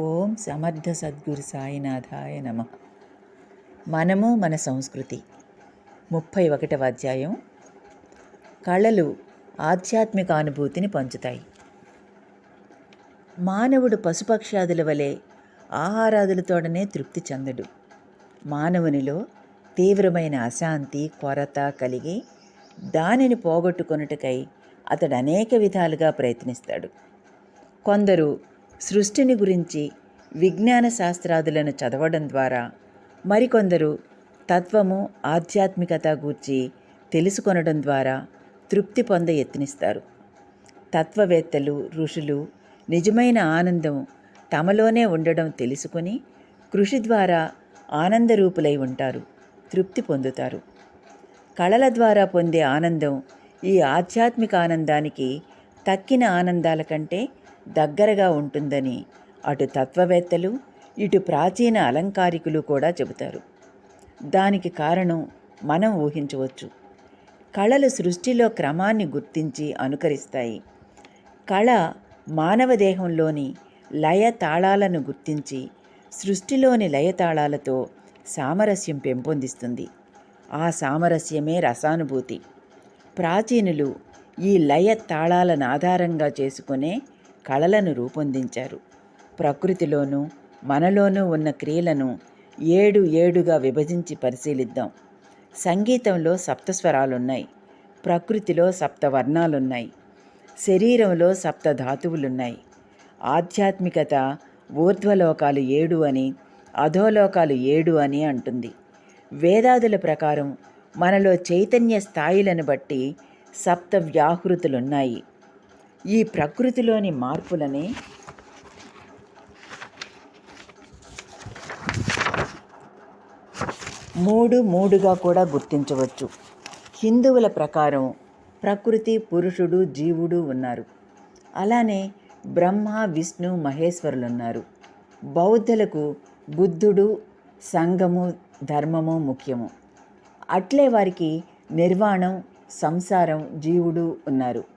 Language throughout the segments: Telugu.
ఓం సమర్థ సద్గురు సాయినాథాయ నమ. మనము మన సంస్కృతి. ముప్పై ఒకటవ అధ్యాయం. కళలు ఆధ్యాత్మిక అనుభూతిని పంచుతాయి. మానవుడు పశుపక్షాదుల వలె ఆహారాదులతోడనే తృప్తి చెందడు. మానవునిలో తీవ్రమైన అశాంతి కొరత కలిగి దానిని పోగొట్టుకొనుటకై అతడు అనేక విధాలుగా ప్రయత్నిస్తాడు. కొందరు సృష్టిని గురించి విజ్ఞాన శాస్త్రాదులను చదవడం ద్వారా మరికొందరు తత్వము ఆధ్యాత్మికత గూర్చి తెలుసుకొనడం ద్వారా తృప్తి పొంద యత్నిస్తారు. తత్వవేత్తలు ఋషులు నిజమైన ఆనందం తమలోనే ఉండడం తెలుసుకొని కృషి ద్వారా ఆనందరూపులై ఉంటారు తృప్తి పొందుతారు. కళల ద్వారా పొందే ఆనందం ఈ ఆధ్యాత్మిక ఆనందానికి తక్కిన ఆనందాల కంటే దగ్గరగా ఉంటుందని అటు తత్వవేత్తలు ఇటు ప్రాచీన అలంకారికులు కూడా చెబుతారు. దానికి కారణం మనం ఊహించవచ్చు. కళలు సృష్టిలో క్రమాన్ని గుర్తించి అనుకరిస్తాయి. కళ మానవ దేహంలోని లయ తాళాలను గుర్తించి సృష్టిలోని లయ తాళాలతో సామరస్యం పెంపొందిస్తుంది. ఆ సామరస్యమే రసానుభూతి. ప్రాచీనులు ఈ లయ తాళాలను ఆధారంగా చేసుకునే కళలను రూపొందించారు. ప్రకృతిలోనూ మనలోనూ ఉన్న క్రియలను ఏడు ఏడుగా విభజించి పరిశీలిద్దాం. సంగీతంలో సప్తస్వరాలున్నాయి. ప్రకృతిలో సప్త వర్ణాలున్నాయి శరీరంలో సప్త ధాతువులున్నాయి ఆధ్యాత్మికత ఊర్ధ్వలోకాలు ఏడు అని అధోలోకాలు ఏడు అని అంటుంది. వేదాదుల ప్రకారం మనలో చైతన్య స్థాయిలను బట్టి సప్త వ్యాహృతులున్నాయి ఈ ప్రకృతిలోని మార్పులని మూడు మూడుగా కూడా గుర్తించవచ్చు. హిందువుల ప్రకారం ప్రకృతి పురుషుడు జీవుడు ఉన్నారు. అలానే బ్రహ్మ విష్ణు మహేశ్వరులు ఉన్నారు బౌద్ధులకు బుద్ధుడు సంఘము ధర్మము ముఖ్యము. అట్లే వారికి నిర్వాణం సంసారం జీవుడు ఉన్నారు.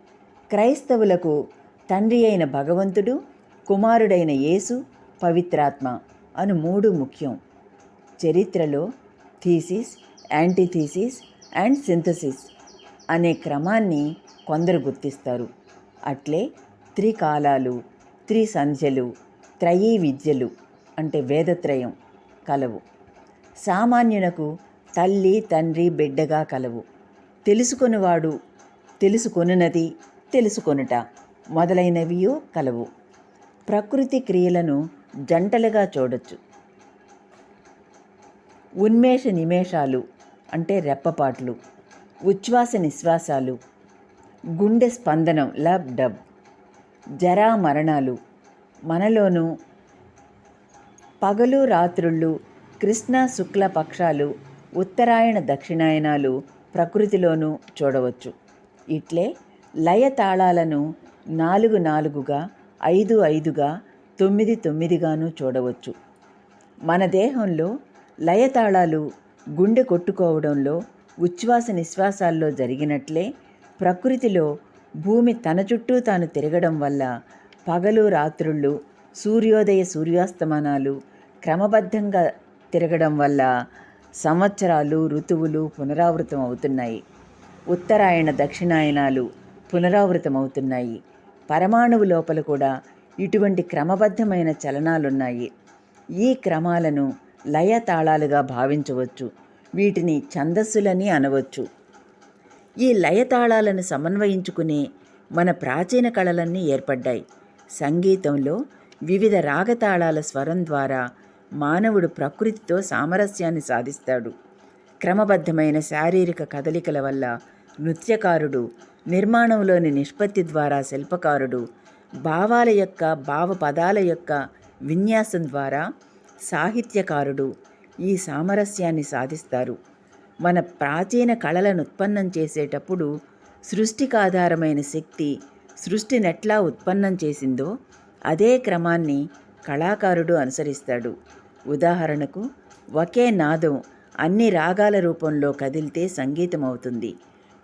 క్రైస్తవులకు తండ్రి అయిన భగవంతుడు కుమారుడైన యేసు పవిత్రాత్మ అను మూడు ముఖ్యం. చరిత్రలో థీసిస్ యాంటీథీసిస్ అండ్ సింథసిస్ అనే క్రమాన్ని కొందరు గుర్తిస్తారు. అట్లే త్రికాలాలు త్రిసంధ్యలు త్రయీ విద్యలు అంటే వేదత్రయం కలవు. సామాన్యునకు తల్లి తండ్రి బిడ్డగా కలవు. తెలుసుకొనివాడు తెలుసుకొనున్నది తెలుసుకొనుట మొదలైనవియో కలవు. ప్రకృతి క్రియలను జంటలుగా చూడొచ్చు. ఉన్మేష నిమేషాలు అంటే రెప్పపాట్లు ఉచ్ఛ్వాస నిశ్వాసాలు గుండె స్పందనం లబ్ డబ్ జరా మరణాలు మనలోనూ పగలు రాత్రుళ్ళు కృష్ణ శుక్ల పక్షాలు ఉత్తరాయణ దక్షిణాయనాలు ప్రకృతిలోనూ చూడవచ్చు. ఇట్లే లయ తాళాలను నాలుగు నాలుగుగా ఐదు ఐదుగా తొమ్మిది తొమ్మిదిగాను చూడవచ్చు. మన దేహంలో లయ తాళాలు గుండె కొట్టుకోవడంలో ఉచ్ఛ్వాస నిశ్వాసాల్లో జరిగినట్లే ప్రకృతిలో భూమి తన చుట్టూ తాను తిరగడం వల్ల పగలు రాత్రుళ్ళు సూర్యోదయ సూర్యాస్తమానాలు క్రమబద్ధంగా తిరగడం వల్ల సంవత్సరాలు ఋతువులు పునరావృతం అవుతున్నాయి ఉత్తరాయణ దక్షిణాయనాలు పునరావృతమవుతున్నాయి. పరమాణువు లోపల కూడా ఇటువంటి క్రమబద్ధమైన చలనాలున్నాయి. ఈ క్రమాలను లయ తాళాలుగా భావించవచ్చు. వీటిని ఛందస్సులని అనవచ్చు. ఈ లయ తాళాలను సమన్వయించుకునే మన ప్రాచీన కళలన్నీ ఏర్పడ్డాయి. సంగీతంలో వివిధ రాగతాళాల స్వరం ద్వారా మానవుడు ప్రకృతితో సామరస్యాన్ని సాధిస్తాడు. క్రమబద్ధమైన శారీరక కదలికల వల్ల నృత్యకారుడు నిర్మాణంలోని నిష్పత్తి ద్వారా శిల్పకారుడు భావాల యొక్క భావ పదాల యొక్క విన్యాసం ద్వారా సాహిత్యకారుడు ఈ సామరస్యాన్ని సాధిస్తారు. మన ప్రాచీన కళలను ఉత్పన్నం చేసేటప్పుడు సృష్టికి ఆధారమైన శక్తి సృష్టినెట్లా ఉత్పన్నం చేసిందో అదే క్రమాన్ని కళాకారుడు అనుసరిస్తాడు. ఉదాహరణకు ఒకే నాదం అన్ని రాగాల రూపంలో కదిలితే సంగీతం అవుతుంది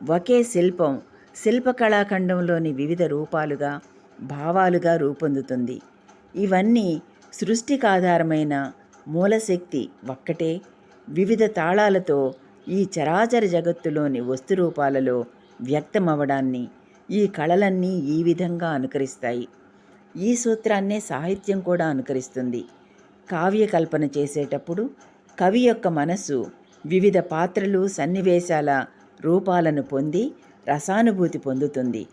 ఒకే శిల్పం శిల్పకళాఖండంలోని వివిధ రూపాలుగా భావాలుగా రూపొందుతుంది. ఇవన్నీ సృష్టికి ఆధారమైన మూలశక్తి ఒక్కటే. వివిధ తాళాలతో ఈ చరాచర జగత్తులోని వస్తురూపాలలో వ్యక్తమవడాన్ని ఈ కళలన్నీ ఈ విధంగా అనుకరిస్తాయి. ఈ సూత్రాన్నే సాహిత్యం కూడా అనుకరిస్తుంది. కావ్యకల్పన చేసేటప్పుడు కవి యొక్క మనస్సు వివిధ పాత్రలు సన్నివేశాల రూపాలను పొంది రసానుభూతి పొందుతుంది.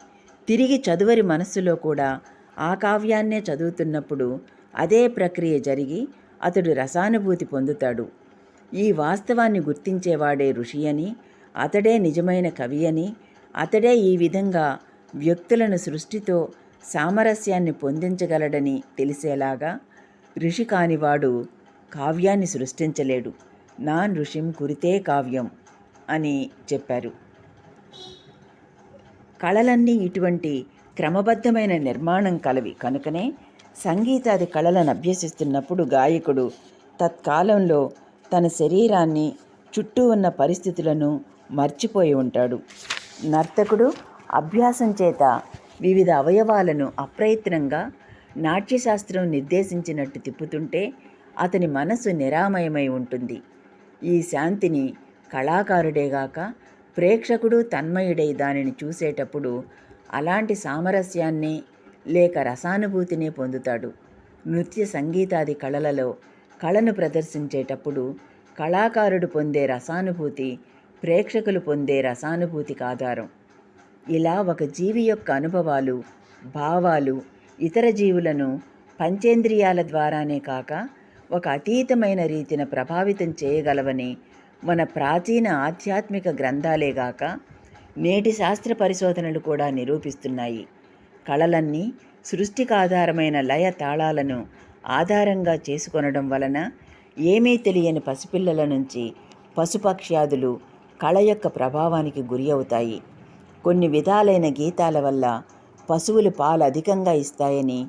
తిరిగి చదువరి మనస్సులో కూడా ఆ కావ్యాన్నే చదువుతున్నప్పుడు అదే ప్రక్రియ జరిగి అతడు రసానుభూతి పొందుతాడు. ఈ వాస్తవాన్ని గుర్తించేవాడే ఋషి అని అతడే నిజమైన కవి అని అతడే ఈ విధంగా వ్యక్తులను సృష్టితో సామరస్యాన్ని పొందించగలడని తెలిసేలాగా ఋషి కానివాడు కావ్యాన్ని సృష్టించలేడు. నా ఋషిం కురితే కావ్యం అని చెప్పారు. కళలన్నీ ఇటువంటి క్రమబద్ధమైన నిర్మాణం కలవి. కనుకనే సంగీతాది కళలను అభ్యసిస్తున్నప్పుడు గాయకుడు తత్కాలంలో తన శరీరాన్ని చుట్టూ ఉన్న పరిస్థితులను మర్చిపోయి ఉంటాడు. నర్తకుడు అభ్యాసం చేత వివిధ అవయవాలను అప్రయత్నంగా నాట్యశాస్త్రం నిర్దేశించినట్టు తిప్పుతుంటే అతని మనసు నిరామయమై ఉంటుంది. ఈ శాంతిని కళాకారుడేగాక ప్రేక్షకుడు తన్మయుడై దానిని చూసేటప్పుడు అలాంటి సామరస్యాన్ని లేక రసానుభూతిని పొందుతాడు. నృత్య సంగీతాది కళలలో కళను ప్రదర్శించేటప్పుడు కళాకారుడు పొందే రసానుభూతి ప్రేక్షకులు పొందే రసానుభూతికి ఆధారం ఇలా ఒక జీవి యొక్క అనుభవాలు భావాలు ఇతర జీవులను పంచేంద్రియాల ద్వారానే కాక ఒక అతీతమైన రీతిన ప్రభావితం చేయగలవని మన ప్రాచీన ఆధ్యాత్మిక గ్రంథాలేగాక నేటి శాస్త్ర పరిశోధనలు కూడా నిరూపిస్తున్నాయి. కళలన్నీ సృష్టికి ఆధారమైన లయ తాళాలను ఆధారంగా చేసుకొనడం వలన ఏమీ తెలియని పసిపిల్లల నుంచి పశుపక్ష్యాదులు కళ యొక్క ప్రభావానికి గురి అవుతాయి. కొన్ని విధాలైన గీతాల వల్ల పశువులు పాలు అధికంగా ఇస్తాయని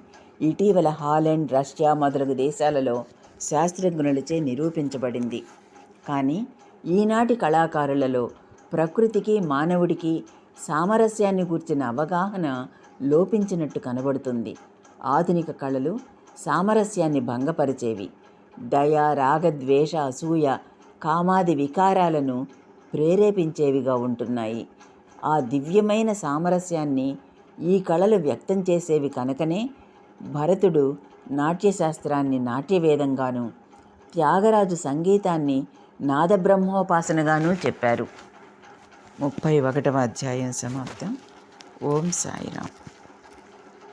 ఇటీవల హాలెండ్ రష్యా మొదలగు దేశాలలో శాస్త్రజ్ఞులచే నిరూపించబడింది. కానీ ఈనాటి కళాకారులలో ప్రకృతికి మానవుడికి సామరస్యాన్ని గూర్చిన అవగాహన లోపించినట్టు కనబడుతుంది. ఆధునిక కళలు సామరస్యాన్ని భంగపరిచేవి. దయ రాగద్వేష అసూయ కామాది వికారాలను ప్రేరేపించేవిగా ఉంటున్నాయి. ఆ దివ్యమైన సామరస్యాన్ని ఈ కళలు వ్యక్తం చేసేవి కనుకనే భరతుడు నాట్యశాస్త్రాన్ని నాట్యవేదంగాను త్యాగరాజు సంగీతాన్ని నాదబ్రహ్మోపాసనగాను చెప్పారు. ముప్పై ఒకటవ అధ్యాయం సమాప్తం. ఓం సాయిరామ్.